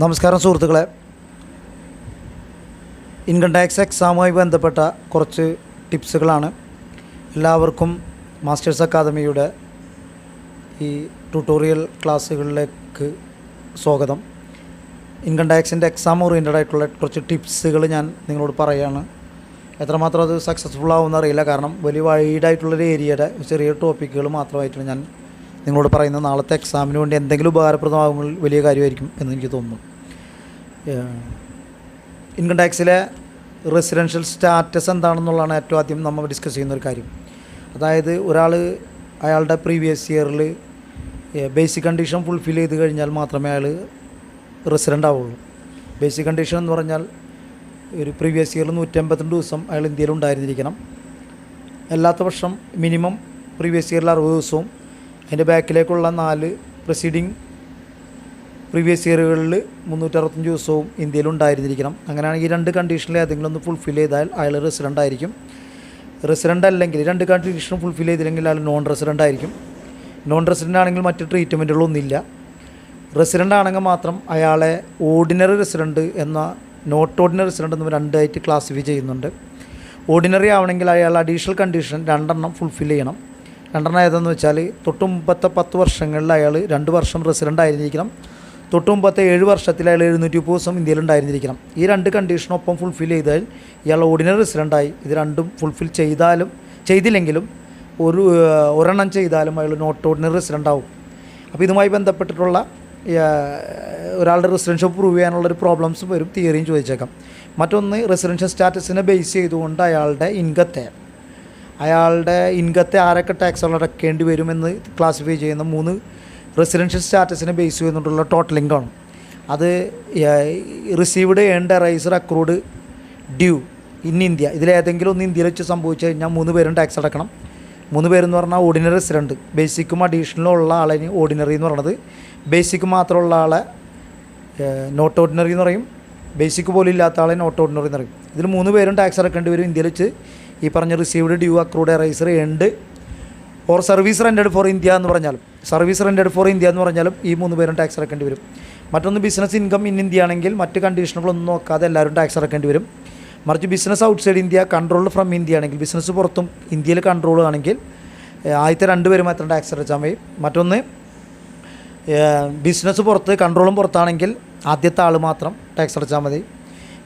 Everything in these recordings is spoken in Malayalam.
നമസ്കാരം സുഹൃത്തുക്കളെ. ഇൻകം ടാക്സ് എക്സാമുമായി ബന്ധപ്പെട്ട കുറച്ച് ടിപ്സുകളാണ്. എല്ലാവർക്കും മാസ്റ്റേഴ്സ് അക്കാദമിയുടെ ഈ ട്യൂട്ടോറിയൽ ക്ലാസ്സുകളിലേക്ക് സ്വാഗതം. ഇൻകം ടാക്സിന്റെ എക്സാം ഓറിയന്റഡ് ആയിട്ടുള്ള കുറച്ച് ടിപ്സുകൾ ഞാൻ നിങ്ങളോട് പറയുകയാണ് എത്രമാത്രം അത് സക്സസ്ഫുൾ ആവുമെന്ന് അറിയില്ല. കാരണം വലിയ വൈഡായിട്ടുള്ളൊരു ഏരിയയുടെ ചെറിയ ടോപ്പിക്കുകൾ മാത്രമായിട്ടാണ് ഞാൻ നിങ്ങളോട് പറയുന്ന നാളത്തെ എക്സാമിന് വേണ്ടി എന്തെങ്കിലും ഉപകാരപ്രദമാകുമ്പോൾ വലിയ കാര്യമായിരിക്കും എന്ന് എനിക്ക് തോന്നുന്നു. ഇൻകം ടാക്സിലെ റെസിഡൻഷ്യൽ സ്റ്റാറ്റസ് എന്താണെന്നുള്ളതാണ് ഏറ്റവും ആദ്യം നമ്മൾ ഡിസ്കസ് ചെയ്യുന്ന ഒരു കാര്യം. അതായത് ഒരാൾ അയാളുടെ പ്രീവിയസ് ഇയറിൽ ബേസിക് കണ്ടീഷൻ ഫുൾഫിൽ ചെയ്ത് കഴിഞ്ഞാൽ മാത്രമേ അയാൾ റെസിഡന്റ് ആവുള്ളൂ. ബേസിക് കണ്ടീഷൻ എന്ന് പറഞ്ഞാൽ ഒരു പ്രീവിയസ് ഇയറിൽ നൂറ്റമ്പത്തിരണ്ട് ദിവസം അയാൾ ഇന്ത്യയിൽ ഉണ്ടായിരുന്നിരിക്കണം. അല്ലാത്ത വർഷം മിനിമം പ്രീവിയസ് ഇയറിൽ അറുപത് ദിവസവും അതിന്റെ ബാക്കിലേക്കുള്ള നാല് പ്രൊസീഡിങ് പ്രീവിയസ് ഇയറുകളിൽ മുന്നൂറ്ററുപത്തഞ്ച് ദിവസവും ഇന്ത്യയിൽ ഉണ്ടായിരുന്നിരിക്കണം. അങ്ങനെയാണെങ്കിൽ രണ്ട് കണ്ടീഷനിൽ ഏതെങ്കിലും ഒന്ന് ഫുൾഫിൽ ചെയ്താൽ അയാൾ റെസിഡന്റ് ആയിരിക്കും. റെസിഡന്റ് അല്ലെങ്കിൽ രണ്ട് കണ്ടീഷൻ ഫുൾഫിൽ ചെയ്തില്ലെങ്കിൽ അയാൾ നോൺ റെസിഡന്റ് ആയിരിക്കും. നോൺ റെസിഡന്റ് ആണെങ്കിൽ മറ്റ് ട്രീറ്റ്മെന്റുകളൊന്നുമില്ല റെസിഡന്റ് ആണെങ്കിൽ മാത്രം അയാളെ ഓർഡിനറി റെസിഡന്റ് എന്ന നോട്ട് ഓർഡിനറി റെസിഡന്റ് എന്ന് രണ്ടായിട്ട് ക്ലാസിഫൈ ചെയ്യുന്നുണ്ട്. ഓർഡിനറി ആവണമെങ്കിൽ അയാൾ അഡീഷണൽ കണ്ടീഷൻ രണ്ടെണ്ണം ഫുൾഫിൽ ചെയ്യണം. രണ്ടെണ്ണം ഏതെന്ന് വെച്ചാൽ തൊട്ടുമുമ്പത്തെ പത്ത് വർഷങ്ങളിൽ അയാൾ രണ്ട് വർഷം റെസിഡന്റ് ആയിരുന്നിരിക്കണം. തൊട്ടുമുമ്പത്തെ ഏഴ് വർഷത്തിൽ അയാൾ എഴുന്നൂറ്റി മുപ്പത് ദിവസം ഇന്ത്യയിൽ ഉണ്ടായിരുന്നിരിക്കണം. ഈ രണ്ട് കണ്ടീഷനൊപ്പം ഫുൾഫിൽ ചെയ്താൽ ഇയാൾ ഓർഡിനറി റെസിഡന്റായി ഇത് രണ്ടും ഫുൾഫിൽ ചെയ്താലും ചെയ്തില്ലെങ്കിലും ഒരു ഒരെണ്ണം ചെയ്താലും അയാൾ നോട്ട് ഓർഡിനറി റെസിഡന്റ് ആവും. അപ്പോൾ ഇതുമായി ബന്ധപ്പെട്ടിട്ടുള്ള ഒരാളുടെ റെസിഡൻഷ്യൽ പ്രൂവ് ചെയ്യാനുള്ളൊരു പ്രോബ്ലംസ് വരും തിയറിയും ചോദിച്ചേക്കാം. മറ്റൊന്ന് റെസിഡൻഷ്യൽ സ്റ്റാറ്റസിനെ ബേസ് ചെയ്തുകൊണ്ട് അയാളുടെ ഇൻകത്തെ. അയാളുടെ ഇൻകത്തെ ആരൊക്കെ ടാക്സ് അടക്കേണ്ടി വരുമെന്ന് ക്ലാസിഫൈ ചെയ്യുന്ന മൂന്ന് റെസിഡൻഷ്യൽ സ്റ്റാറ്റസിനെ ബേസ് ചെയ്തുകൊണ്ടുള്ള ടോട്ടൽ ഇൻകമാണ് അത് received earned arise accrued due in India ഇതിലേതെങ്കിലും ഒന്ന് ഇന്ത്യയിൽ വെച്ച് സംഭവിച്ചു കഴിഞ്ഞാൽ മൂന്ന് പേരും ടാക്സ് അടക്കണം. മൂന്ന് പേരെന്ന് പറഞ്ഞാൽ ഓർഡിനറി റെസിഡന്റ് ബേസിക്കും അഡീഷണലും ഉള്ള ആളിന് ഓർഡിനറി എന്ന് പറയുന്നത് ബേസിക് മാത്രമുള്ള ആളെ നോട്ട് ഓർഡിനറി എന്ന് പറയും. ബേസിക് പോലും ഇല്ലാത്ത ആളെ നോട്ട് ഓർഡിനറി എന്ന് പറയും. ഇതിൽ മൂന്ന് പേരും ടാക്സ് അടക്കേണ്ടി വരും ഇന്ത്യയിൽ വെച്ച്. ഈ പറഞ്ഞ റിസീവ്ഡ് ഡ്യൂ അക്രൂഡ് റൈസർ ഉണ്ട്. Or service rendered for India എന്ന് പറഞ്ഞാലും സർവീസ് റെന്റഡ് ഫോർ ഇന്ത്യ എന്ന് പറഞ്ഞാലും ഈ മൂന്ന് പേരും ടാക്സ് അടക്കേണ്ടി വരും. മറ്റൊന്ന് ബിസിനസ് ഇൻകം ഇൻ ഇന്ത്യ ആണെങ്കിൽ മറ്റ് കണ്ടീഷനുകളൊന്നും നോക്കാതെ എല്ലാവരും ടാക്സ് അടക്കേണ്ടി വരും. മറിച്ച് business outside India controlled from India ആണെങ്കിൽ ബിസിനസ് പുറത്തും ഇന്ത്യയിൽ കൺട്രോൾ ആണെങ്കിൽ ആദ്യത്തെ രണ്ട് പേരും മാത്രം ടാക്സ് അടച്ചാൽ മതി. മറ്റൊന്ന് ബിസിനസ് പുറത്ത് കൺട്രോളും പുറത്താണെങ്കിൽ ആദ്യത്തെ ആൾ മാത്രം ടാക്സ് അടച്ചാൽ മതി.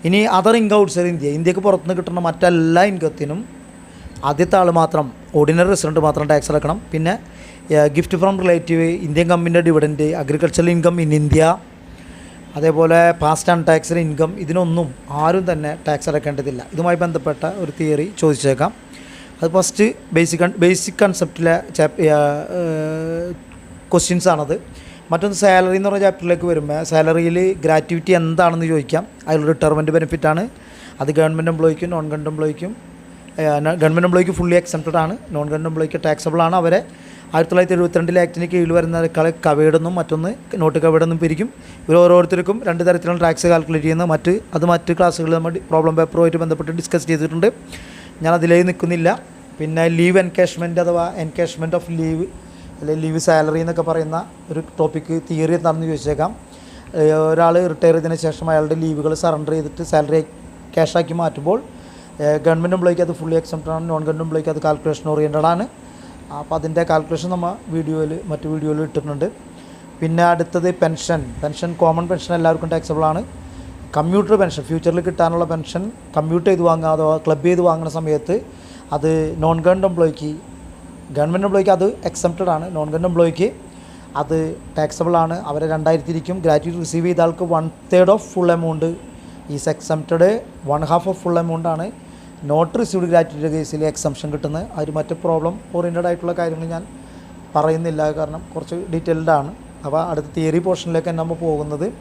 ഇനി അതർ ഇൻകം ഔട്ട്സൈഡ് ഇന്ത്യ ഇന്ത്യയ്ക്ക് പുറത്തുനിന്ന് കിട്ടുന്ന മറ്റെല്ലാ ഇൻകത്തിനും ആദ്യത്തെ ആൾ മാത്രം ഓർഡിനറി റെസിഡന്റ് മാത്രം ടാക്സ് അടക്കണം. പിന്നെ ഗിഫ്റ്റ് ഫ്രം റിലേറ്റീവ് ഇന്ത്യൻ കമ്പനിയുടെ dividend agricultural income in India അതേപോലെ പാസ്റ്റ് ആൻഡ് ടാക്സിൽ ഇൻകം ഇതിനൊന്നും ആരും തന്നെ ടാക്സ് അടക്കേണ്ടതില്ല. ഇതുമായി ബന്ധപ്പെട്ട ഒരു തിയറി ചോദിച്ചേക്കാം. അത് ഫസ്റ്റ് ബേസിക് ബേസിക് കൺസെപ്റ്റിലെ ക്വസ്റ്റ്യൻസ് ആണത്. മറ്റൊന്ന് സാലറി എന്ന് പറഞ്ഞ ചാപ്റ്ററിലേക്ക് വരുമ്പോൾ സാലറിയിൽ ഗ്രാറ്റുവിറ്റി എന്താണെന്ന് ചോദിക്കാം. അതിൽ റിട്ടയർമെന്റ് ബെനിഫിറ്റാണ് അത് ഗവൺമെന്റ് എംപ്ലോയിക്കും നോൺ ഗവൺമെന്റ് എംപ്ലോയിക്കും ഗവൺമെന്റ് എംപ്ലോയിക്ക് ഫുള്ളി എക്സംപ്റ്റഡ് ആണ്. നോൺ ഗവൺമെന്റ് എംപ്ലോയിക്ക് ടാക്സബിൾ ആണ്. അവരെ ആയിരത്തി തൊള്ളായിരത്തി എഴുപത്തിരണ്ടിലെ ആക്ടിന് കീഴിൽ വരുന്നതിനേക്കാൾ കവേഡെന്നും മറ്റൊന്ന് നോട്ട് കവേഡെന്നും പിരിക്കും. ഇവർ ഓരോരുത്തർക്കും രണ്ട് തരത്തിലുള്ള ടാക്സ് കാൽക്കുലേറ്റ് ചെയ്യുന്ന മറ്റ് അത് മറ്റ് ക്ലാസ്സുകളിൽ നമ്മൾ പ്രോബ്ലം പേപ്പറുമായിട്ട് ബന്ധപ്പെട്ട് ഡിസ്കസ് ചെയ്തിട്ടുണ്ട്. ഞാൻ അതിലേക്ക് നിൽക്കുന്നില്ല പിന്നെ ലീവ് എൻകാഷ്മെന്റ് അഥവാ എൻകാഷ്മെന്റ് ഓഫ് ലീവ് അല്ലെങ്കിൽ ലീവ് സാലറി എന്നൊക്കെ പറയുന്ന ഒരു ടോപ്പിക്ക് തിയറി എന്താണെന്ന് ചോദിച്ചേക്കാം. ഒരാൾ റിട്ടയർ ചെയ്തതിന് ശേഷം അയാളുടെ ലീവുകൾ സറണ്ടർ ചെയ്തിട്ട് സാലറി ക്യാഷാക്കി മാറ്റുമ്പോൾ ഗവൺമെന്റ് എംപ്ലോയിക്ക് അത് ഫുള്ളി എക്സംപ്റ്റ് ആണ് നോൺ ഗവൺമെന്റ് എംപ്ലോയിക്ക് അത് കാൽക്കുലേഷൻ ഓറിയന്റഡ് ആണ്. അപ്പോൾ അതിന്റെ കാൽക്കുലേഷൻ നമ്മൾ വീഡിയോയിൽ മറ്റു വീഡിയോയിൽ ഇട്ടിട്ടുണ്ട്. പിന്നെ അടുത്തത് പെൻഷൻ പെൻഷൻ കോമൺ പെൻഷൻ എല്ലാവർക്കും ടാക്സബിൾ ആണ്. കമ്പ്യൂട്ടർ പെൻഷൻ ഫ്യൂച്ചറിൽ കിട്ടാനുള്ള പെൻഷൻ കമ്മ്യൂട്ട് ചെയ്ത് വാങ്ങുക അഥവാ ക്ലബ് ചെയ്ത് വാങ്ങുന്ന സമയത്ത് അത് നോൺ ഗവൺമെന്റ് എംപ്ലോയിക്ക് ഗവൺമെന്റ് എംപ്ലോയിക്ക് അത് എക്സംപ്റ്റഡ് ആണ്. നോൺ ഗവൺമെന്റ് എംപ്ലോയിക്ക് അത് ടാക്സബിൾ ആണ്. അവരെ രണ്ടായിരത്തി ഇരിക്കും ഗ്രാറ്റുവിറ്റി റിസീവ് ചെയ്ത ആൾക്ക് one third of full amount is exempted one half of full amount ആണ് നോട്ട് റിസീവ്ഡ് ഗ്രാറ്റുവിറ്റി കേസിൽ എക്സംഷൻ കിട്ടുന്നത്. അതിൽ മറ്റ് പ്രോബ്ലം ഓറിയന്റഡ് ആയിട്ടുള്ള കാര്യങ്ങൾ ഞാൻ പറയുന്നില്ല. കാരണം കുറച്ച് ഡീറ്റെയിൽഡ് ആണ്. അപ്പോൾ അടുത്ത തിയറി പോർഷനിലേക്ക് നമ്മൾ പോകുന്നത്.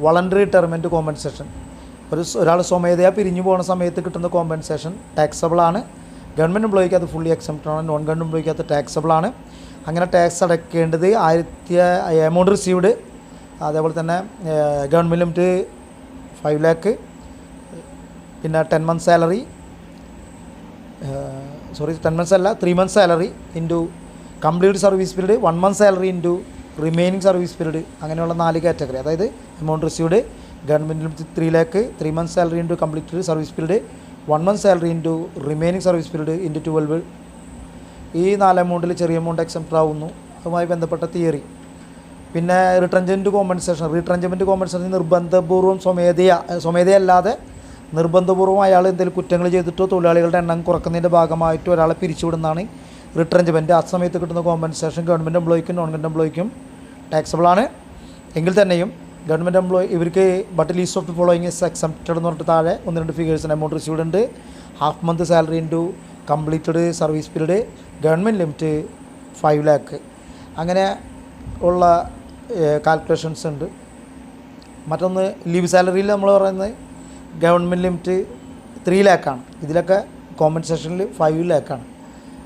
വളണ്ടറി റിട്ടയർമെന്റ് കോമ്പൻസേഷൻ ഒരു ഒരാൾ സ്വമേധയാ പിരിഞ്ഞു പോകുന്ന സമയത്ത് കിട്ടുന്ന കോമ്പൻസേഷൻ ടാക്സബിൾ ആണ്. ഗവൺമെന്റ് എംപ്ലോയിക്ക് അത് ഫുള്ളി എക്സംപ്റ്റഡ് ആണ് നോൺ ഗവൺമെന്റ് എംപ്ലോയിക്ക് അത് ടാക്സബിൾ ആണ്. അങ്ങനെ ടാക്സ് അടയ്ക്കേണ്ടത് ആയിരത്തി എമൗണ്ട് റിസീവ്ഡ് അതേപോലെ തന്നെ ഗവൺമെന്റ് ലിമിറ്റ് ഫൈവ് ലാക്ക് പിന്നെ ten month salary sorry ten months അല്ല three months salary into complete service period one month salary into remaining service period അങ്ങനെയുള്ള നാല് കാറ്റഗറി അതായത് amount received government limit three lakh three month salary into complete service period one month salary into remaining service period into twelve ഈ നാല് എമൗണ്ടിൽ ചെറിയ എമൗണ്ട് എക്സെപ്റ്റ് ആവുന്നു. അതുമായി ബന്ധപ്പെട്ട തിയറി പിന്നെ റിട്രഞ്ച്മെന്റ് കോമ്പൻസേഷൻ റീട്രഞ്ച്മെന്റ് കോമ്പൻസേഷൻ നിർബന്ധപൂർവം സ്വമേധയ സ്വമേധയല്ലാതെ നിർബന്ധപൂർവം അയാൾ എന്തെങ്കിലും കുറ്റങ്ങൾ ചെയ്തിട്ടോ തൊഴിലാളികളുടെ എണ്ണം കുറക്കുന്നതിന്റെ ഭാഗമായിട്ടോ ഒരാളെ പിരിച്ചുവിടുന്നതാണ് റിട്രഞ്ച്മെന്റ് ആ സമയത്ത് കിട്ടുന്ന കോമ്പൻസേഷൻ ഗവൺമെന്റ് എംപ്ലോയിക്കും നോൺ ഗവൺമെന്റ് എംപ്ലോയിക്കും ടാക്സബിളാണ് എങ്കിൽ തന്നെയും ഗവൺമെന്റ് എംപ്ലോയി ഇവർക്ക് but least of following is accepted എന്ന് പറഞ്ഞിട്ട് താഴെ ഒന്ന് രണ്ട് ഫിഗേഴ്സിന് എമൗണ്ട് റിസീവ്ഡ് ഉണ്ട്. Half month salary into completed service period government limit five lakh അങ്ങനെ ഉള്ള കാൽക്കുലേഷൻസ് ഉണ്ട്. മറ്റൊന്ന് ലീവ് സാലറിയിൽ നമ്മൾ പറയുന്നത് ഗവൺമെന്റ് ലിമിറ്റ് ത്രീ ലാക്കാണ് ഇതിലൊക്കെ കോമ്പൻസേഷനിൽ ഫൈവ് ലാക്കാണ്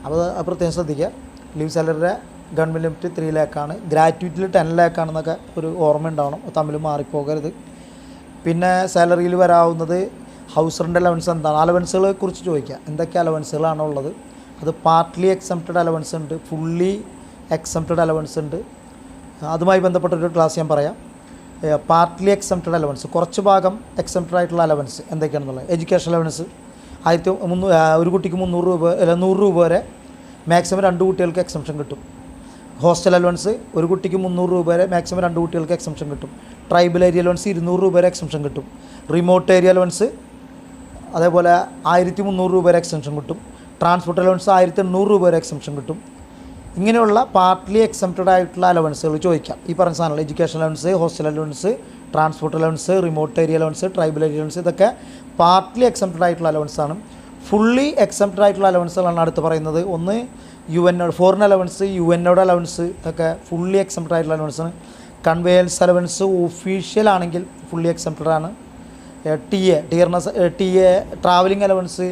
അപ്പോൾ പ്രത്യേകം ശ്രദ്ധിക്കുക. ലീവ് സാലറിയുടെ ഗവൺമെന്റ് ലിമിറ്റ് ത്രീ ലാക്കാണ് ഗ്രാറ്റുവിറ്റിയിൽ ടെൻ ലാക്കാണെന്നൊക്കെ ഒരു ഓർമ്മ ഉണ്ടാവണം. തമ്മിൽ മാറിപ്പോകരുത്. പിന്നെ സാലറിയിൽ വരാവുന്നത് ഹൗസ് റെന്റ് അലവൻസ് എന്താണ്? അലവൻസുകളെ കുറിച്ച് ചോദിക്കുക എന്തൊക്കെ അലവൻസുകളാണ് ഉള്ളത്? അത് പാർട്ട്ലി എക്സംപ്റ്റഡ് അലവൻസ് ഉണ്ട്. ഫുള്ളി എക്സംപ്റ്റഡ് അലവൻസ് ഉണ്ട്. അതുമായി ബന്ധപ്പെട്ടൊരു ക്ലാസ് ഞാൻ പറയാം. പാർട്ട്ലി എക്സംപ്റ്റഡ് അലവൻസ് കുറച്ച് ഭാഗം എക്സംപ്റ്റഡ് ആയിട്ടുള്ള അലവൻസ് എന്തൊക്കെയാണെന്നുള്ളത്? എഡ്യൂക്കേഷൻ അലവൻസ് ആയിരത്തി മുന്നൂ ഒരു കുട്ടിക്ക് മുന്നൂറ് രൂപ അല്ല നൂറ് രൂപ വരെ മാക്സിമം രണ്ട് കുട്ടികൾക്ക് എക്സംഷൻ കിട്ടും. ഹോസ്റ്റൽ അലവൻസ് ഒരു കുട്ടിക്ക് മുന്നൂറ് രൂപ വരെ മാക്സിമം രണ്ട് കുട്ടികൾക്ക് എക്സംഷൻ കിട്ടും. ട്രൈബൽ ഏരിയ അലവൻസ് ഇരുന്നൂറ് രൂപ വരെ എക്സംഷൻ കിട്ടും. റിമോട്ട് ഏരിയ അലവൻസ് അതേപോലെ ആയിരത്തി മുന്നൂറ് രൂപ വരെ എക്സംഷൻ കിട്ടും. ട്രാൻസ്പോർട്ട് അലവൻസ് ആയിരത്തി എണ്ണൂറ് രൂപ വരെ എക്സംഷൻ കിട്ടും. ഇങ്ങനെയുള്ള പാർട്ട്ലി എക്സംപ്റ്റഡ് ആയിട്ടുള്ള അലവൻസുകൾ ചോദിക്കാം. ഈ പറഞ്ഞ സാധനങ്ങൾ education allowance hostel allowance transport allowance remote area allowance tribal area allowance ഇതൊക്കെ പാർട്ട്ലി എക്സംപ്റ്റഡ് ആയിട്ടുള്ള അലവൻസാണ്. ഫുള്ളി എക്സംപ്റ്റഡ് ആയിട്ടുള്ള അലവൻസുകളാണ് അടുത്ത് പറയുന്നത്. ഒന്ന് U N foreign allowance U എന്നോട് അലവൻസ് ഇതൊക്കെ ഫുള്ളി എക്സംപ്റ്റഡ് ആയിട്ടുള്ള അലവൻസാണ് കൺവേയൻസ് അലവൻസ് ഒഫീഷ്യൽ ആണെങ്കിൽ ഫുള്ളി എക്സംപ്റ്റഡ് ആണ്. T A ടിയർനസ് T A travelling allowance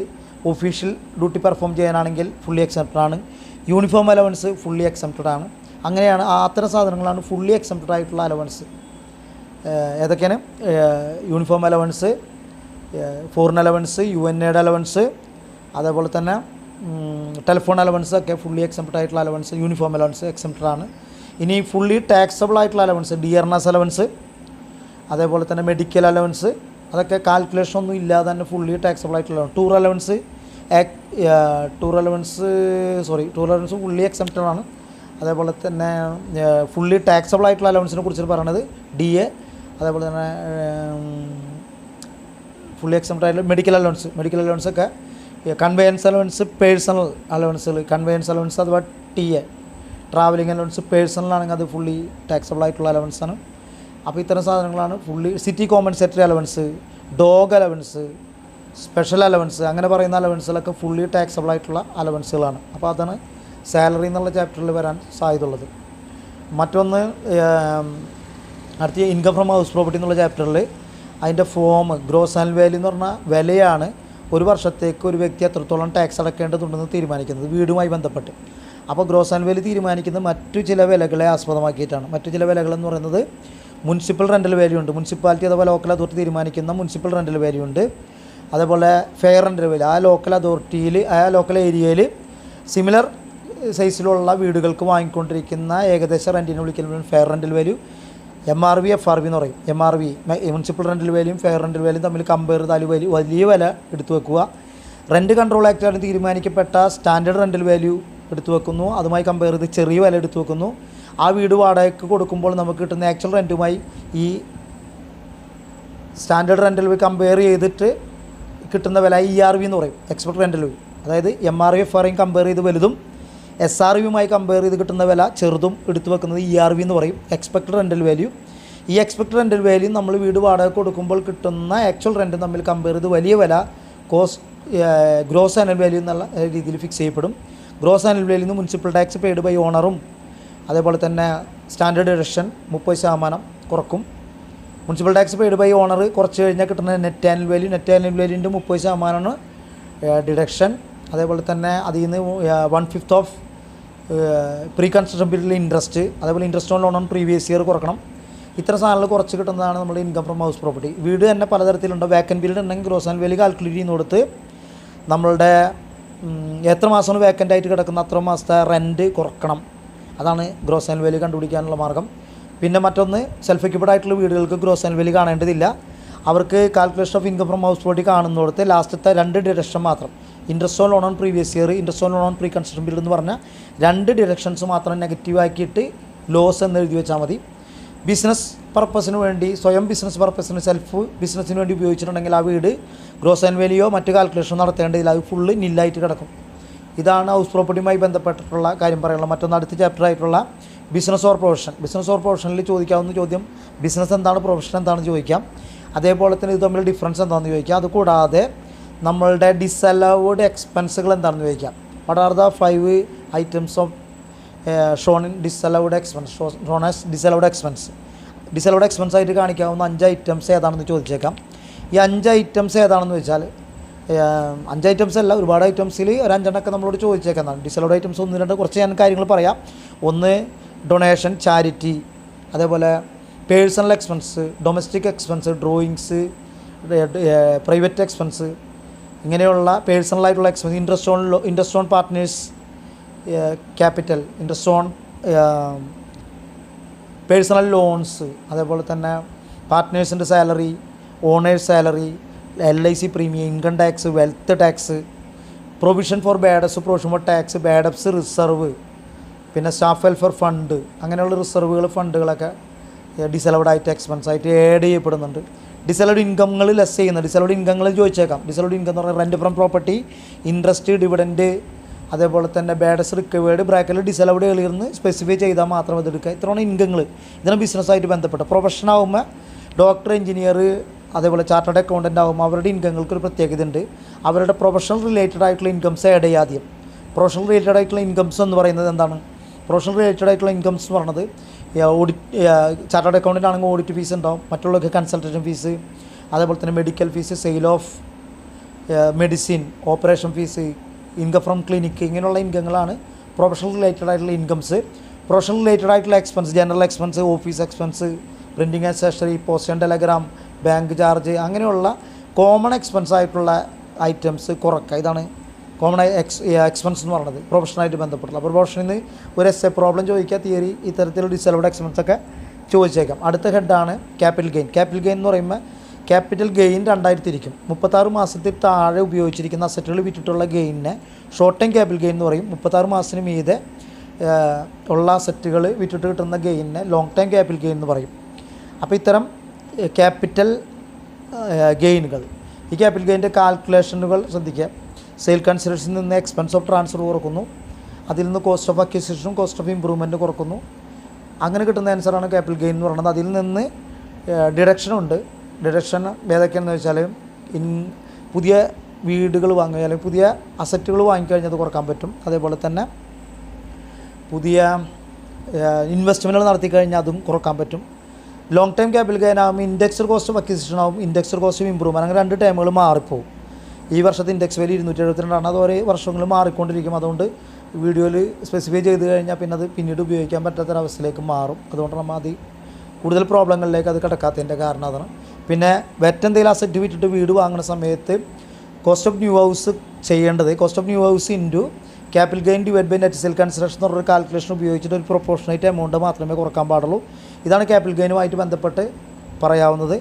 official duty perform ചെയ്യാനാണെങ്കിൽ ഫുള്ളി എക്സംപ്റ്റഡ് ആണ്. യൂണിഫോം അലവൻസ് ഫുള്ളി എക്സംപ്റ്റഡ് ആണ്. അങ്ങനെയാണ് അത്തരം സാധനങ്ങളാണ് ഫുള്ളി എക്സംപ്റ്റഡ് ആയിട്ടുള്ള അലവൻസ് ഏതൊക്കെയാണ്? Uniform allowance foreign allowance U N എയുടെ അലവൻസ് അതേപോലെ തന്നെ ടെലിഫോൺ അലവൻസ് ഒക്കെ ഫുള്ളി എക്സംപ്റ്റ് ആയിട്ടുള്ള അലവൻസ് യൂണിഫോം അലവൻസ് എക്സംപ്റ്റഡ് ആണ്. ഇനി ഫുള്ളി ടാക്സബിൾ ആയിട്ടുള്ള allowance D R S allowance അതേപോലെ തന്നെ മെഡിക്കൽ അലവൻസ് അതൊക്കെ കാൽക്കുലേഷൻ ഒന്നും ഇല്ലാതെ തന്നെ ഫുള്ളി ടാക്സബിൾ ആയിട്ടുള്ള tour allowance tour allowance sorry tour allowance fully exempted ആണ്. അതേപോലെ തന്നെ ഫുള്ളി ടാക്സബിൾ ആയിട്ടുള്ള അലവൻസിനെ കുറിച്ച് പറയണത് ഡി എ അതേപോലെ തന്നെ ഫുള്ളി എക്സംപ്റ്റ് ആയിട്ടുള്ള മെഡിക്കൽ അലവൻസ് മെഡിക്കൽ അലവൻസ് ഒക്കെ കൺവെയൻസ് അലവൻസ് പേഴ്സണൽ അലവൻസുകൾ കൺവെയൻസ് അലവൻസ് അഥവാ ടി എ ട്രാവലിംഗ് അലവൻസ് പേഴ്സണലാണെങ്കിൽ അത് ഫുള്ളി ടാക്സബിൾ ആയിട്ടുള്ള അലവൻസ് ആണ്. അപ്പോൾ ഇത്തരം സാധനങ്ങളാണ് fully city compensatory allowance dog allowance special allowance അങ്ങനെ പറയുന്ന അലവൻസുകളൊക്കെ ഫുള്ളി ടാക്സബിൾ ആയിട്ടുള്ള അലവൻസുകളാണ് അപ്പോൾ അതാണ് സാലറി എന്നുള്ള ചാപ്റ്ററിൽ വരാൻ സാധ്യതയുള്ളത്. മറ്റൊന്ന് അടുത്ത ഇൻകം ഫ്രം ഹൗസ് പ്രോപ്പർട്ടി എന്നുള്ള ചാപ്റ്ററിൽ അതിന്റെ ഫോം ഗ്രോസ് ആൻഡ് വാല്യൂ എന്ന് പറഞ്ഞാൽ വിലയാണ് ഒരു വർഷത്തേക്ക് ഒരു വ്യക്തി എത്രത്തോളം ടാക്സ് അടക്കേണ്ടതുണ്ടെന്ന് തീരുമാനിക്കുന്നത് വീടുമായി ബന്ധപ്പെട്ട്. അപ്പോൾ ഗ്രോസ് ആൻഡ് വാല്യൂ തീരുമാനിക്കുന്നത് മറ്റു ചില വിലകളെ ആസ്പദമാക്കിയിട്ടാണ്. മറ്റു ചില വിലകളെന്ന് പറയുന്നത് മുനിസിപ്പൽ റെന്റൽ വാല്യൂ ഉണ്ട്. മുനിസിപ്പാലിറ്റി അഥവാ ലോക്കൽ അതോറിറ്റി തീരുമാനിക്കുന്ന മുനിസിപ്പൽ റെന്റൽ വാല്യൂ ഉണ്ട്. അതേപോലെ ഫെയർ റെന്റൽ വാല്യൂ ആ ലോക്കൽ അതോറിറ്റിയിൽ ആ ലോക്കൽ ഏരിയയിൽ സിമിലർ സൈസിലുള്ള വീടുകൾക്ക് വാങ്ങിക്കൊണ്ടിരിക്കുന്ന ഏകദേശം റെന്റിനെ വിളിക്കുന്ന fair rental value M R V F R V എന്ന് പറയും. M R V municipal rental വേലയും fair rental വേലയും തമ്മിൽ കമ്പയർ ചെയ്താൽ വലിയ വലിയ വില എടുത്തു വെക്കുക. റെന്റ് കൺട്രോൾ ആക്റ്റാണ് തീരുമാനിക്കപ്പെട്ട സ്റ്റാൻഡേർഡ് റെന്റൽ വാല്യൂ എടുത്തു വെക്കുന്നു. അതുമായി കമ്പയർ ചെയ്ത് ചെറിയ വില എടുത്തു വെക്കുന്നു. ആ വീട് വാടകയ്ക്ക് കൊടുക്കുമ്പോൾ നമുക്ക് കിട്ടുന്ന ആക്ച്വൽ റെന്റുമായി ഈ സ്റ്റാൻഡേർഡ് റെന്റൽ കമ്പയർ ചെയ്തിട്ട് കിട്ടുന്ന വില ഇ ആർ വി എന്ന് പറയും. എക്സ്പെക്ട് റെന്റൽ വി അതായത് എം ആർ വി എഫ് ആറേയും കമ്പയർ ചെയ്ത് വലുതും എസ് ആർ വിയുമായി കമ്പയർ ചെയ്ത് കിട്ടുന്ന വില ചെറുതും എടുത്തു വെക്കുന്നത് ഇ ആർ വി എന്ന് പറയും. എക്സ്പെക്റ്റഡ് റെന്റൽ വാല്യൂ ഈ എക്സ്പെക്റ്റഡ് റെന്റൽ വാല്യൂ നമ്മൾ വീട് വാടക കൊടുക്കുമ്പോൾ കിട്ടുന്ന ആക്ച്വൽ റെന്റ് തമ്മിൽ കമ്പയർ ചെയ്ത് വലിയ വില കോസ്റ്റ് ഗ്രോസ് ആനൽ വാല്യൂ എന്നുള്ള രീതിയിൽ ഫിക്സ് ചെയ്യപ്പെടും. Gross annual value municipal tax paid by ഓണറും അതേപോലെ തന്നെ സ്റ്റാൻഡേർഡ് ഡിഡക്ഷൻ മുപ്പത് ശതമാനം കുറക്കും. Municipal tax paid by owner കുറച്ച് കഴിഞ്ഞാൽ കിട്ടുന്ന net annual value net annual വാല്യൂന്റെ മുപ്പത് ശതമാനമാണ് ഡിഡക്ഷൻ അതേപോലെ തന്നെ അതിൽ നിന്ന് one fifth of pre construction പീരീഡിൽ ഇൻട്രസ്റ്റ് അതേപോലെ interest on loan on previous year കുറക്കണം. ഇത്ര സാധനങ്ങൾ കുറച്ച് കിട്ടുന്നതാണ് നമ്മുടെ ഇൻകം ഫ്രം ഹൗസ് പ്രോപ്പർട്ടി വീട് തന്നെ പലതരത്തിലുണ്ട്. വാക്കൻ പീരീഡ് ഉണ്ടെങ്കിൽ ഗ്രോസ് ആൻഡ് വാല്യൂ കാൽക്കുലേറ്റ് ചെയ്യുന്ന കൊടുത്ത് നമ്മളുടെ എത്ര മാസമാണ് വേക്കന്റ് ആയിട്ട് കിടക്കുന്ന അത്ര മാസത്തെ റെന്റ് കുറക്കണം. അതാണ് ഗ്രോസ് ആൻഡ് വാല്യൂ കണ്ടുപിടിക്കാനുള്ള മാർഗം പിന്നെ മറ്റൊന്ന് സെൽഫ് എക്യുപ്ഡ് ആയിട്ടുള്ള വീടുകൾക്ക് ഗ്രോസ് ആൻഡ് വാല്യൂ കാണേണ്ടതില്ല. അവർക്ക് calculation of income from house property കാണുന്നിടത്ത് ലാസ്റ്റത്തെ രണ്ട് ഡിറക്ഷൻ മാത്രം. Interest on loan on previous year interest on loan on pre construction build എന്ന് പറഞ്ഞാൽ രണ്ട് ഡിറക്ഷൻസ് മാത്രം നെഗറ്റീവ് ആക്കിയിട്ട് ലോസ് എന്ന് എഴുതി വെച്ചാൽ മതി. ബിസിനസ് പർപ്പസിന് വേണ്ടി സ്വയം ബിസിനസ് പർപ്പസിന് സെൽഫ് ബിസിനസ്സിന് വേണ്ടി ഉപയോഗിച്ചിട്ടുണ്ടെങ്കിൽ ആ വീട് ഗ്രോസ് ആൻഡ് വാലിയോ മറ്റ് കാൽക്കുലേഷൻ നടത്തേണ്ടതിൽ അത് ഫുള്ള് നില്ലായിട്ട് കിടക്കും. ഇതാണ് ഹൗസ് പ്രോപ്പർട്ടിയുമായി ബന്ധപ്പെട്ടിട്ടുള്ള കാര്യം പറയാനുള്ളത്. മറ്റൊന്ന് അടുത്ത ചാപ്റ്റർ ആയിട്ടുള്ള business or profession business or പ്രൊഫഷനിൽ ചോദിക്കാവുന്ന ചോദ്യം ബിസിനസ് എന്താണ് പ്രൊഫഷൻ എന്താണെന്ന് ചോദിക്കാം. അതേപോലെ തന്നെ ഇത് തമ്മിൽ ഡിഫറൻസ് എന്താണെന്ന് ചോദിക്കാം. അതുകൂടാതെ നമ്മളുടെ ഡിസലൗഡ് എക്സ്പെൻസുകൾ എന്താണെന്ന് ചോദിക്കാം. What are the five items of shown in disallowed expense shown as disallowed expense disallowed expense ആയിട്ട് കാണിക്കാവുന്ന അഞ്ച് ഐറ്റംസ് ഏതാണെന്ന് ചോദിച്ചേക്കാം. ഈ അഞ്ച് ഐറ്റംസ് ഏതാണെന്ന് വെച്ചാൽ അഞ്ച് ഐറ്റംസ് അല്ല ഒരുപാട് ഐറ്റംസിൽ ഒരു അഞ്ചെണ്ണമൊക്കെ നമ്മളോട് ചോദിച്ചേക്കുന്നതാണ്. ഡിസലൗഡ് ഐറ്റംസ് ഒന്ന് രണ്ട് കുറച്ച് ഞാൻ കാര്യങ്ങൾ പറയാം. ഒന്ന് ഡൊണേഷൻ ചാരിറ്റി അതേപോലെ personal expense domestic expense drawings private expense ഇങ്ങനെയുള്ള പേഴ്സണലായിട്ടുള്ള expense interest on interest on partners capital interest on personal loans അതേപോലെ തന്നെ പാർട്ട്നേഴ്സിന്റെ salary owners salary L I C premium income tax wealth tax provision for bad debts provision for tax bad debts reserve പിന്നെ സ്റ്റാഫ് വെൽഫെയർ ഫണ്ട് അങ്ങനെയുള്ള റിസർവുകൾ ഫണ്ടുകളൊക്കെ ഡിസലവഡായിട്ട് എക്സ്പെൻസായിട്ട് ആഡ് ചെയ്യപ്പെടുന്നുണ്ട്. ഡിസലവഡ് ഇൻകങ്ങൾ ലെസ് ചെയ്യുന്ന ഡിസലവഡ് ഇൻകങ്ങൾ ചോദിച്ചേക്കാം. ഡിസലവഡ് ഇൻകം എന്ന് പറഞ്ഞാൽ rent from property interest dividend അതേപോലെ തന്നെ ബാഡസ് റിക്കവേർഡ് ബ്രാക്കറ്റിൽ ഡിസലവഡ് എളിയർന്ന് സ്പെസിഫൈ ചെയ്താൽ മാത്രം ഇതെടുക്കുക ഇത്രയാണ് ഇൻകങ്ങൾ ഇതിന് ബിസിനസ്സായിട്ട് ബന്ധപ്പെട്ട. പ്രൊഫഷൻ ആകുമ്പോൾ ഡോക്ടർ എഞ്ചിനീയർ അതേപോലെ ചാർട്ടേഡ് അക്കൗണ്ടന്റ് ആകുമ്പോൾ അവരുടെ ഇൻകങ്ങൾക്ക് ഒരു പ്രത്യേകത ഉണ്ട്. അവരുടെ പ്രൊഫഷണൽ റിലേറ്റഡ് ആയിട്ടുള്ള ഇൻകംസ് ആഡ് ചെയ്യുക ആദ്യം. പ്രൊഫഷണൽ റിലേറ്റഡ് ആയിട്ടുള്ള ഇൻകംസ് എന്ന് പറയുന്നത് എന്താണ്? പ്രൊഫഷണൽ റിലേറ്റഡ് ആയിട്ടുള്ള ഇൻകംസ് എന്ന് പറയുന്നത് ഓഡിറ്റ് ചാർട്ടേഡ് അക്കൗണ്ടിന്റെ ആണെങ്കിൽ ഓഡിറ്റ് ഫീസ് ഉണ്ടാവും. മറ്റുള്ളവർക്ക് കൺസൾട്ടേഷൻ ഫീസ് അതേപോലെ തന്നെ medical fees sale of medicine operation fees income from clinic ഇങ്ങനെയുള്ള ഇൻകങ്ങളാണ് പ്രൊഫഷണൽ റിലേറ്റഡ് ആയിട്ടുള്ള ഇൻകംസ് പ്രൊഫഷണൽ റിലേറ്റഡ് ആയിട്ടുള്ള expense general expense office expense printing and stationery post and telegram bank charge അങ്ങനെയുള്ള കോമൺ എക്സ്പെൻസ് ആയിട്ടുള്ള ഐറ്റംസ് കുറക്കുക. ഇതാണ് കോമൺ എക്സ് എക്സ്പെൻസ് എന്ന് പറയുന്നത് പ്രൊഫഷനായിട്ട് ബന്ധപ്പെട്ടുള്ള അപ്പോൾ പ്രൊഫഷനിൽ നിന്ന് ഒരു എസ് എ പ്രോബ്ലം ചോദിക്കുക തിയറി ഇത്തരത്തിലുള്ള ഡിസലവഡ് എക്സ്പെൻസ് ഒക്കെ ചോദിച്ചേക്കാം. അടുത്ത ഹെഡാണ് ക്യാപിറ്റൽ ഗെയിൻ ക്യാപിറ്റൽ ഗെയിൻ എന്ന് പറയുമ്പോൾ ക്യാപിറ്റൽ ഗെയിൻ രണ്ടായിരത്തിരിക്കും മുപ്പത്താറ് മാസത്തിൽ താഴെ ഉപയോഗിച്ചിരിക്കുന്ന അസറ്റുകൾ വിറ്റിട്ടുള്ള ഗെയിനിനെ ഷോർട്ട് ടൈം ക്യാപിറ്റൽ ഗെയിൻ എന്ന് പറയും. മുപ്പത്താറ് മാസത്തിന് മീതെ ഉള്ള അസറ്റുകൾ വിറ്റിട്ട് കിട്ടുന്ന ഗെയിനിനെ ലോങ് ടൈം ക്യാപിറ്റൽ ഗെയിൻ എന്ന് പറയും. അപ്പോൾ ഇത്തരം ക്യാപിറ്റൽ ഗെയിനുകൾ ഈ ക്യാപിറ്റൽ ഗെയിന്റെ കാൽക്കുലേഷനുകൾ ശ്രദ്ധിക്കുക. സെയിൽ കൺസിഡറേഷനിൽ നിന്ന് എക്സ്പെൻസ് ഓഫ് ട്രാൻസ്ഫർ കുറക്കുന്നു. അതിൽ നിന്ന് കോസ്റ്റ് ഓഫ് അക്വിസിഷനും കോസ്റ്റ് ഓഫ് ഇമ്പ്രൂവ്മെന്റ് കുറക്കുന്നു. അങ്ങനെ കിട്ടുന്ന ആൻസറാണ് ക്യാപിറ്റൽ ഗെയിൻ എന്ന് പറയുന്നത്. അതിൽ നിന്ന് ഡിഡക്ഷനുണ്ട് ഡിഡക്ഷൻ ഏതൊക്കെയാണെന്ന് വെച്ചാൽ ഇൻ പുതിയ വീടുകൾ വാങ്ങുക അല്ലെങ്കിൽ പുതിയ അസറ്റുകൾ വാങ്ങിക്കഴിഞ്ഞാൽ അത് കുറയ്ക്കാൻ പറ്റും. അതേപോലെ തന്നെ പുതിയ ഇൻവെസ്റ്റ്മെന്റുകൾ നടത്തി കഴിഞ്ഞാൽ അതും കുറയ്ക്കാൻ പറ്റും. ലോങ് ടൈം ക്യാപിറ്റൽ ഗെയിൻ ആകുമ്പോൾ ഇൻഡെക്സർ കോസ്റ്റ് ഓഫ് അക്വിസിഷൻ ആകും ഇൻഡെക്സർ കോസ്റ്റ് ഇമ്പ്രൂവ്മെന്റ് അങ്ങനെ രണ്ട് ടൈമുകൾ മാറിപ്പോവും. ഈ വർഷത്തെ ഇൻഡെക്സ് വാല്യൂ ഇരുന്നൂറ്റി എഴുപത്തിരണ്ടാണ് അത് ഓരോ വർഷങ്ങൾ മാറിക്കൊണ്ടിരിക്കും. അതുകൊണ്ട് വീഡിയോയിൽ സ്പെസിഫൈ ചെയ്ത് കഴിഞ്ഞാൽ പിന്നെ അത് പിന്നീട് ഉപയോഗിക്കാൻ പറ്റാത്തൊരവസ്ഥയിലേക്ക് മാറും. അതുകൊണ്ട് നമ്മൾ അത് കൂടുതൽ പ്രോബ്ലങ്ങളിലേക്ക് അത് കിടക്കാത്തതിന്റെ കാരണം അതാണ്. പിന്നെ വെറ്റ് എന്തെങ്കിലും അസറ്റ് വിറ്റിട്ട് വീട് വാങ്ങുന്ന സമയത്ത് കോസ്റ്റ് ഓഫ് ന്യൂ ഹൗസ് ചെയ്യേണ്ടത് cost of new house into capital gain divide by net sale construction എന്ന് പറഞ്ഞൊരു കാൽക്കുലേഷൻ ഉപയോഗിച്ചിട്ട് ഒരു പ്രൊപ്പോർഷനേറ്റ് എമൗണ്ട് മാത്രമേ കുറയ്ക്കാൻ പാടുള്ളൂ. ഇതാണ് ക്യാപിറ്റൽ ഗെയിനുമായിട്ട് ബന്ധപ്പെട്ട് പറയാവുന്നത്.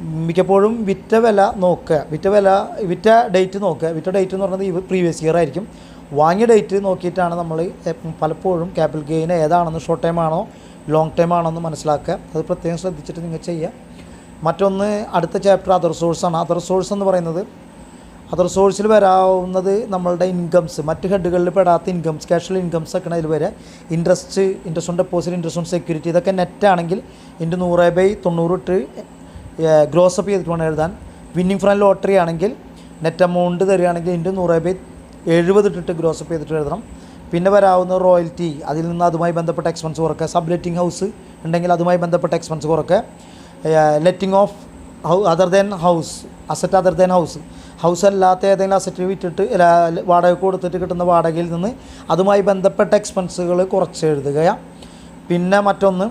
മിക്കപ്പോഴും വിറ്റ വില നോക്കുക. വിറ്റ വില വിറ്റ ഡേറ്റ് നോക്കുക. വിറ്റ ഡേറ്റ് എന്ന് പറയുന്നത് പ്രീവിയസ് ഇയർ ആയിരിക്കും. വാങ്ങിയ ഡേറ്റ് നോക്കിയിട്ടാണ് നമ്മൾ പലപ്പോഴും ക്യാപിറ്റൽ ഗെയിൻ ഏതാണെന്ന് ഷോർട്ട് ടൈം ആണോ ലോങ് ടൈം ആണോ എന്ന് മനസ്സിലാക്കുക. അത് പ്രത്യേകം ശ്രദ്ധിച്ചിട്ട് നിങ്ങൾ ചെയ്യുക. മറ്റൊന്ന് അടുത്ത ചാപ്റ്റർ അതർ സോഴ്സാണ് അതർ സോഴ്സ് എന്ന് പറയുന്നത് അതർ സോഴ്സിൽ വരാവുന്നത് നമ്മളുടെ ഇൻകംസ് മറ്റ് ഹെഡുകളിൽ പെടാത്ത ഇൻകംസ് ക്യാഷ്വൽ ഇൻകംസ് ഒക്കെ അതിൽ വരെ interest interest on deposit interest on security ഇതൊക്കെ നെറ്റ് ആണെങ്കിൽ ഇന്റു നൂറ് ബൈ തൊണ്ണൂറ് ഇട്ട് ഗ്രോസ് അപ്പ് ചെയ്തിട്ട് വേണം എഴുതാൻ. വിന്നിങ് ഫ്രം ലോട്ടറി ആണെങ്കിൽ നെറ്റ് എമൗണ്ട് തരികയാണെങ്കിൽ ഇന്റു നൂറ് ബൈ എഴുപത് ഇട്ടിട്ട് ഗ്രോസ് അപ്പ് ചെയ്തിട്ട് എഴുതണം. പിന്നെ വരാവുന്ന റോയൽറ്റി അതിൽ നിന്ന് അതുമായി ബന്ധപ്പെട്ട എക്സ്പെൻസ് കുറക്കുക. സബ് ലെറ്റിംഗ് ഹൗസ് ഉണ്ടെങ്കിൽ അതുമായി ബന്ധപ്പെട്ട എക്സ്പെൻസ് കുറക്കുക. Letting of other than house asset other than house house അല്ലാത്ത ഏതെങ്കിലും അസറ്റ് വിറ്റിട്ട് വാടക കൊടുത്തിട്ട് കിട്ടുന്ന വാടകയിൽ നിന്ന് അതുമായി ബന്ധപ്പെട്ട എക്സ്പെൻസുകൾ കുറച്ച് എഴുതുകയാണ് പിന്നെ മറ്റൊന്ന്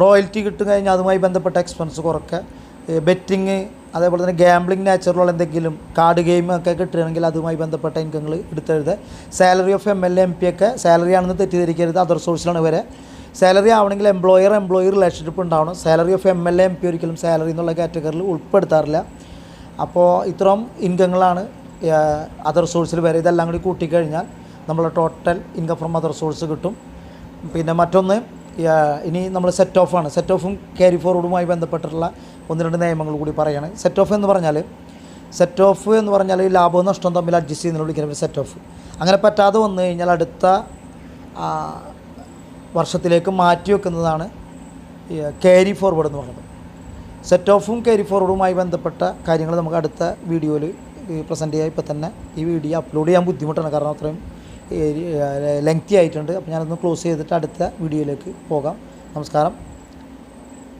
റോയൽറ്റി കിട്ടും കഴിഞ്ഞാൽ അതുമായി ബന്ധപ്പെട്ട എക്സ്പെൻസ് കുറക്കുക ബെറ്റിങ് അതേപോലെ തന്നെ ഗാംബ്ലിംഗ് നാച്ചുറലുള്ള എന്തെങ്കിലും കാർഡ് ഗെയിം ഒക്കെ കിട്ടുകയാണെങ്കിൽ അതുമായി ബന്ധപ്പെട്ട ഇൻകങ്ങൾ എടുത്തെഴുതുക salary of M L A P ഒക്കെ സാലറി ആണെന്ന് തെറ്റിദ്ധരിക്കരുത് അതർ സോഴ്സിലാണ് വരെ. സാലറി ആവണമെങ്കിൽ എംപ്ലോയർ എംപ്ലോയി റിലേഷൻഷിപ്പ് ഉണ്ടാവണം. Salary of M L A P ഒരിക്കലും സാലറി എന്നുള്ള കാറ്റഗറിയിൽ ഉൾപ്പെടുത്താറില്ല. അപ്പോൾ ഇത്രയും ഇൻകങ്ങളാണ് അതർ സോഴ്സിൽ വരെ. ഇതെല്ലാം കൂടി കൂട്ടിക്കഴിഞ്ഞാൽ നമ്മളെ total income from other source കിട്ടും. പിന്നെ മറ്റൊന്ന് ഇനി നമ്മൾ സെറ്റ് ഓഫാണ് സെറ്റ് ഓഫും ക്യാരി ഫോർവേഡുമായി ബന്ധപ്പെട്ടിട്ടുള്ള ഒന്ന് രണ്ട് നിയമങ്ങൾ കൂടി പറയുകയാണ് സെറ്റ് ഓഫ് എന്ന് പറഞ്ഞാൽ സെറ്റ് ഓഫ് എന്ന് പറഞ്ഞാൽ ലാഭവും നഷ്ടവും തമ്മിൽ അഡ്ജസ്റ്റ് ചെയ്യുന്നതിന് വിളിക്കുന്ന ഒരു സെറ്റ് ഓഫ് അങ്ങനെ പറ്റാതെ വന്നു കഴിഞ്ഞാൽ അടുത്ത വർഷത്തിലേക്ക് മാറ്റി വെക്കുന്നതാണ് ക്യാരി ഫോർവേഡ് എന്ന് പറയുന്നത്. സെറ്റ് ഓഫും ക്യാരി ഫോർവേഡുമായി ബന്ധപ്പെട്ട കാര്യങ്ങൾ നമുക്ക് അടുത്ത വീഡിയോയിൽ പ്രസന്റ് ചെയ്യാം ഇപ്പം തന്നെ ഈ വീഡിയോ അപ്ലോഡ് ചെയ്യാൻ ബുദ്ധിമുട്ടാണ്. കാരണം അത്രയും ലെങ്തി ആയിട്ടുണ്ട്. അപ്പോൾ ഞാനൊന്ന് ക്ലോസ് ചെയ്തിട്ട് അടുത്ത വീഡിയോയിലേക്ക് പോകാം. നമസ്കാരം.